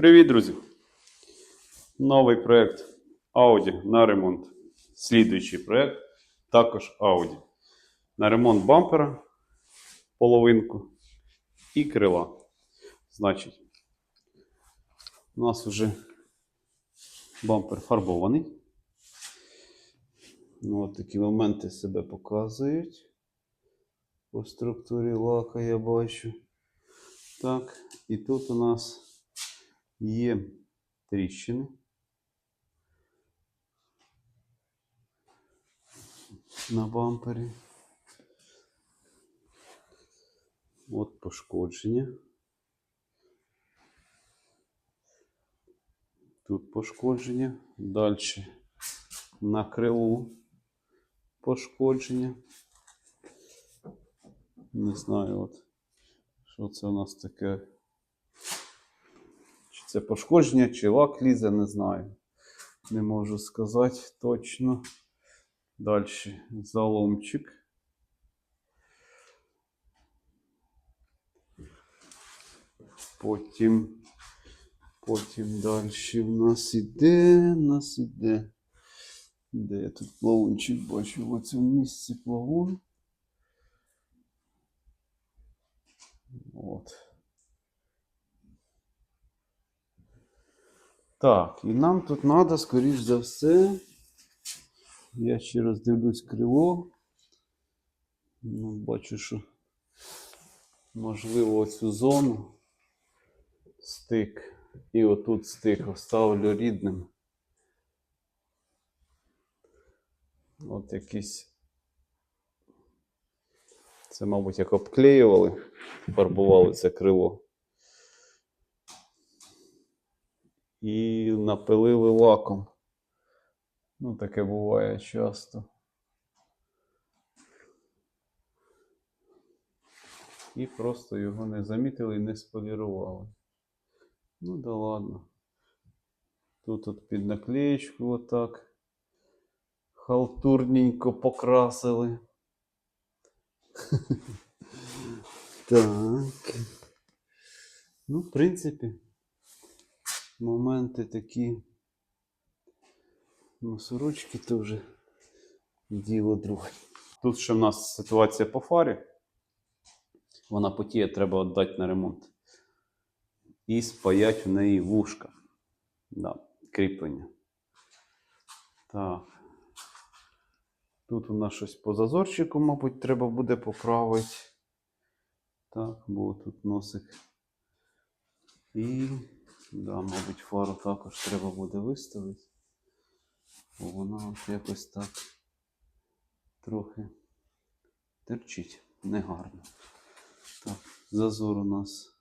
Привіт, друзі! Новий проєкт Audi на ремонт. Слідуючий проєкт також Audi. На ремонт бампера, половинку і крила. Значить, у нас вже бампер фарбований. Ну, от такі моменти себе показують. По структурі лака я бачу. Так, і тут у нас є тріщини. На бампері. От пошкодження. Тут пошкодження. Далі на крилу пошкодження. Не знаю, от що це у нас таке. Це пошкодження, чи лак лізе, не знаю. Не можу сказати точно. Далі заломчик. Потім, потім далі в нас іде, в нас іде. Де я тут плавунчик бачу? В цьому місці плавун. От. Так, і нам тут треба, скоріш за все. Я ще раз дивлюсь криво. Ну, бачу, що можливо оцю зону стик. І отут стик оставлю рідним. От якісь. Це, мабуть, як обклеювали, фарбували це крило. І напилили лаком. Ну, таке буває часто. І просто його не замітили і не сполірували. Ну да ладно. Тут от під наклеєчку отак халтурненько покрасили. Так. Ну, в принципі, моменти такі. Ну, сорочки то вже діло друге. Тут ще в нас ситуація по фарі. Вона потіє, треба віддати на ремонт. І спаять в неї вушка. Да, кріплення. Так. Тут у нас щось по зазорчику, мабуть, треба буде поправити. Так, бо тут носик. І, да, мабуть, фару також треба буде виставити. Бо вона от якось так трохи терчить. Негарно. Так, зазор у нас.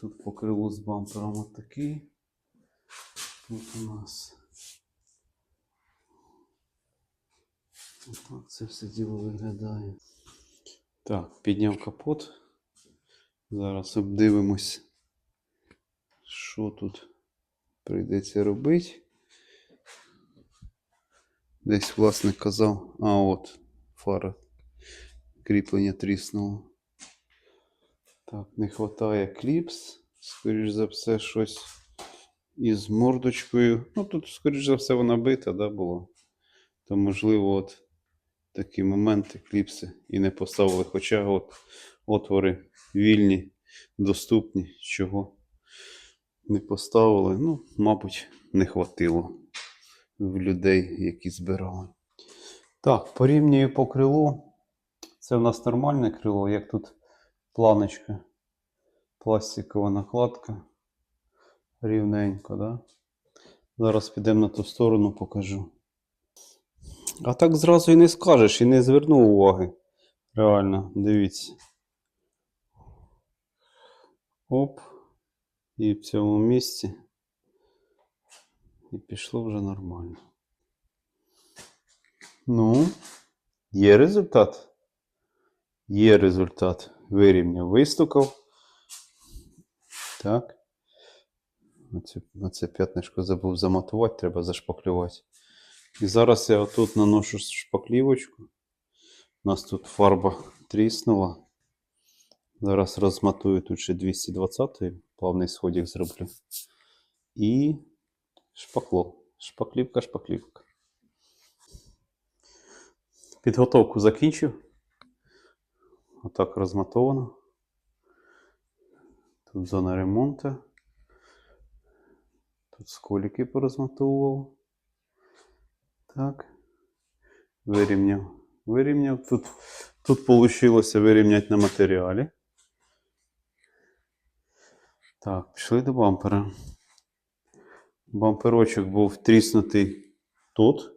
Тут по крилу з бампером от такий. Тут у нас. Отак це все діло виглядає. Так, підняв капот. Зараз обдивимось, що тут прийдеться робити. Десь власник казав, а от фара кріплення тріснуло. Так, не вистачає кліпс. Скоріш за все, щось із мордочкою. Ну, тут, скоріш за все, вона бита, да, була. То, можливо, от такі моменти кліпси і не поставили. Хоча от отвори вільні, доступні, чого не поставили. Ну, мабуть, не хватило в людей, які збирали. Так, порівнюю по крилу. Це в нас нормальне крило, як тут планочка, пластикова накладка. Рівненько, да? Зараз підемо на ту сторону, покажу. А так зразу і не скажеш, і не звернув уваги. Реально, дивіться. Оп. І в цьому місці. І пішло вже нормально. Ну, є результат. Є результат. Вирівняв, вистукав. Так. Оце, оце п'ятнишко забув замотувати, треба зашпаклювати. І зараз я отут наношу шпаклівочку. У нас тут фарба тріснула. Зараз розматую тут ще 220 плавний сходик зроблю. І шпакло. Шпаклівка, шпаклівка. Підготовку закінчив. Отак розматовано. Тут зона ремонту. Тут сколіки порозматовував. Так. Вирівняв. Вирівняв. Тут, тут вийшло вирівняти на матеріалі. Так, пішли до бампера. Бамперочок був тріснутий тут,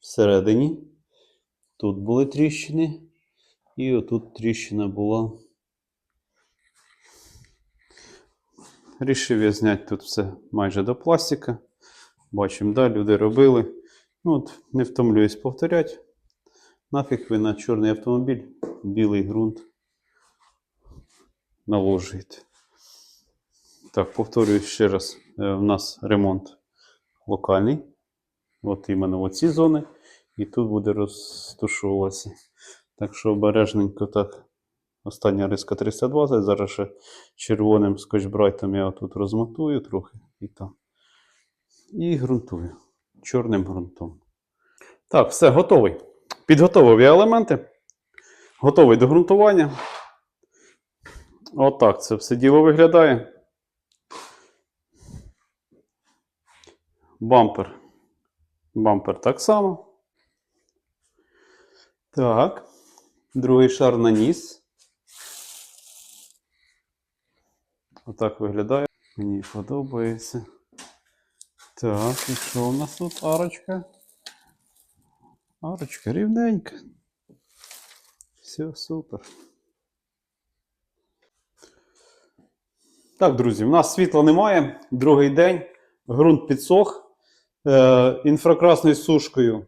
всередині. Тут були тріщини. І отут тріщина була. Рішив я зняти тут все майже до пластика. Бачимо, да, люди робили. Ну, от, не втомлююсь повторяти. Нафіг ви на чорний автомобіль, білий ґрунт наложуєте. Так, повторюю ще раз. Е, У нас ремонт локальний. От іменно оці зони. І тут буде розташовуватися. Так що обережненько так. Остання риска 320. Зараз ще червоним скотчбрайтом я тут розмотую трохи і там. І ґрунтую. Чорним ґрунтом. Так, все, готовий. Підготовив я елементи. Готовий до ґрунтування. Отак це все діло виглядає. Бампер. Бампер так само. Так. Другий шар наніс. Отак виглядає. Мені подобається. Так, і що у нас тут арочка? Арочка рівненька. Все, супер. Так, друзі, в нас світла немає. Другий день. Ґрунт підсох. Е, інфракрасною сушкою,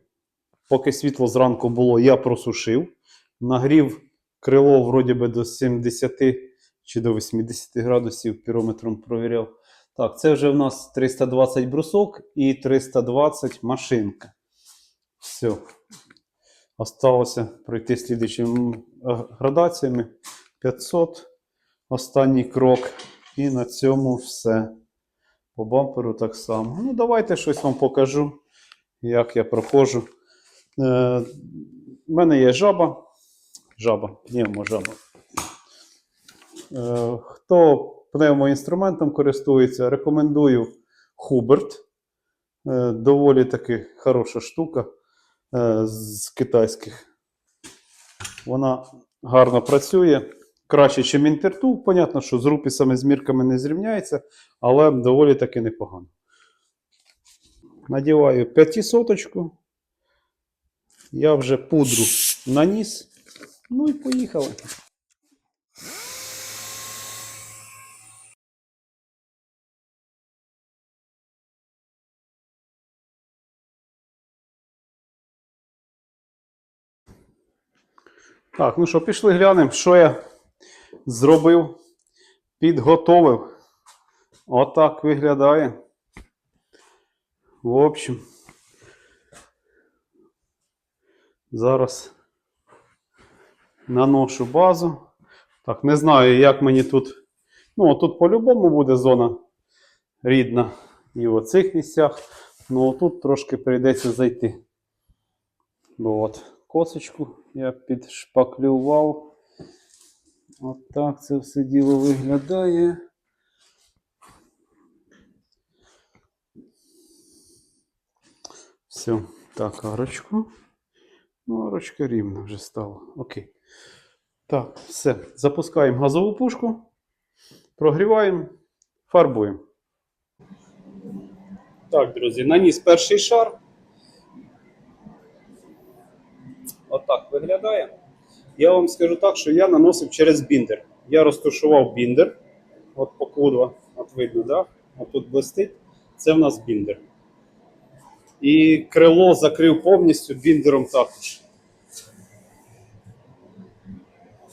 поки світло зранку було, я просушив. Нагрів крило вроді би до 70 чи до 80 градусів пірометром провіряв. Так, це вже в нас 320 брусок і 320 машинка. Все. Осталося пройти слідчими градаціями 500. Останній крок. І на цьому все. По бамперу так само. Ну, давайте щось вам покажу, як я проходжу. Е, У мене є жаба. Жаба, пневмо жаба. Е, хто пневмоінструментом користується, рекомендую Хуберт. Е, доволі таки хороша штука е, з китайських. Вона гарно працює. Краще, ніж Інтертул. Понятно, що з рупісами, з мірками не зрівняється, але доволі таки непогано. Надіваю п'ятисоточку. Я вже пудру наніс. Ну і поїхали. Так, ну що, пішли глянемо, що я зробив, підготовив. Отак виглядає. В общем, зараз наношу базу. Так, не знаю, як мені тут. Ну, тут по-любому буде зона рідна і в оцих місцях. Ну, тут трошки прийдеться зайти. От косочку я підшпаклював. Отак це все діло виглядає. Все, так, арочку. Ну, арочка рівна вже стала. Окей. Так, все. Запускаємо газову пушку. Прогріваємо, фарбуємо. Так, друзі, наніс перший шар. Отак виглядає. Я вам скажу так, що я наносив через біндер. Я розташував біндер. От покудва, от видно, да? От тут блистить. Це в нас біндер. І крило закрив повністю біндером також.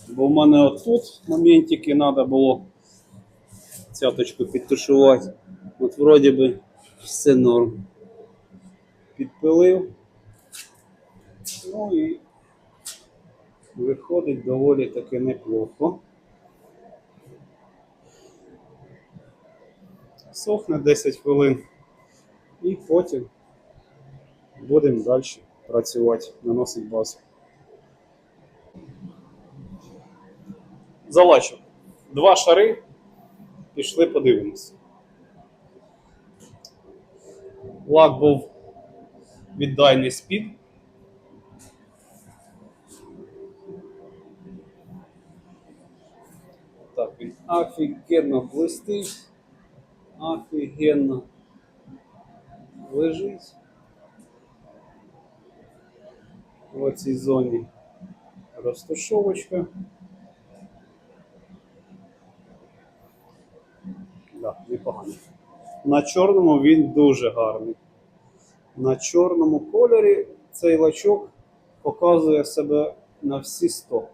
Бо в мене отут моментики треба було цяточку підтушувати. От вроді би все норм. Підпилив. Ну і виходить доволі таки неплохо. Сохне 10 хвилин і потім будемо далі працювати, наносить базу. Залачу. Два шари, пішли, подивимося. Лак був віддайний спід. Офігенно блистить. Офігенно лежить. В цій зоні розташовочка. Да, непогано. На чорному він дуже гарний. На чорному кольорі цей лачок показує себе на всі 100.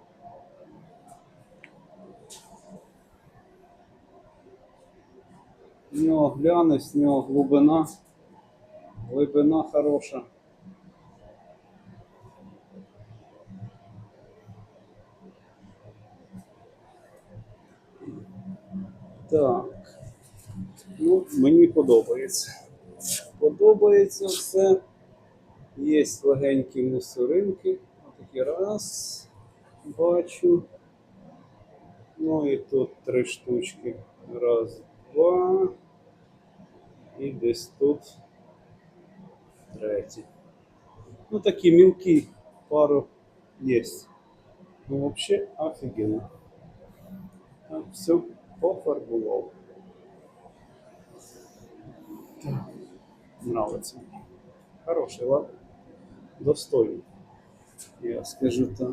В нього глянець, в нього глибина. Глибина хороша. Так. Ну, мені подобається. Подобається все. Є легенькі мусоринки. Отакі раз. Бачу. Ну і тут три штучки. Раз, два. І десь тут третій. Ну такі мілкі пару є. Ну, взагалі офігенно. Так, все, пофарбував. Так, Нравиться. Хороший лак. Достойний. Я скажу так.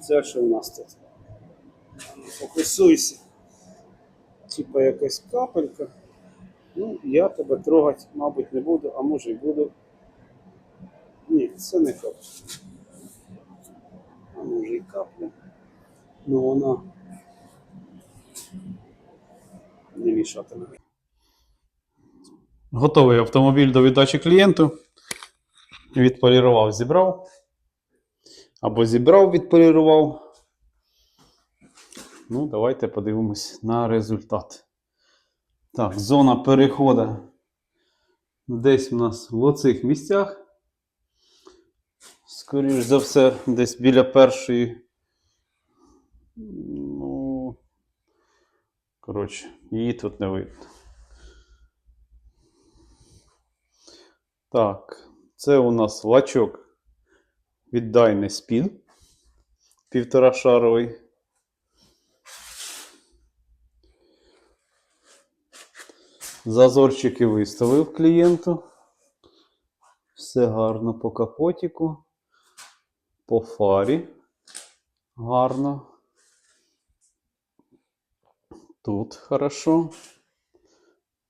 Це що у нас тут? Фокусуйся. Типа якась капелька. Ну, я тебе трогати, мабуть, не буду, а може й буду. Ні, це не капля. А може й капля. Ну вона не мішатиме. Готовий автомобіль до віддачі клієнту. Відполірував, зібрав. Або зібрав, відполірував. Ну, давайте подивимось на результат. Так, зона переходу десь у нас в оцих місцях. Скоріш за все, десь біля першої. Ну, коротше, її тут не видно. Так, це у нас лачок віддайний спід. Півторашаровий. Зазорчики виставив клієнту. Все гарно по капотіку, по фарі. Гарно. Тут хорошо.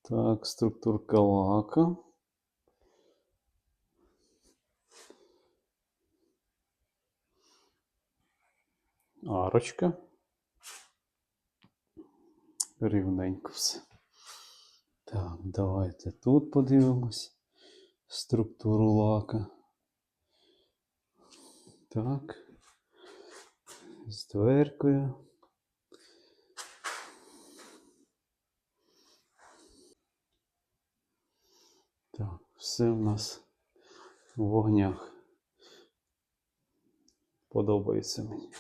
Так, структурка лака. Арочка. Рівненько все. Так, давайте тут подивимось структуру лака. Так. З дверкою. Так, все в нас в вогнях. Подобається мені.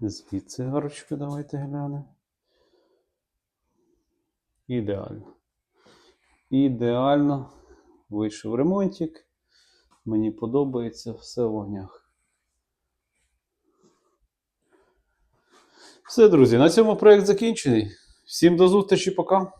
Звідси гарочку давайте глянемо. Ідеально. Ідеально. Вийшов ремонтик. Мені подобається все в вогнях. Все, друзі, на цьому проект закінчений. Всім до зустрічі, пока.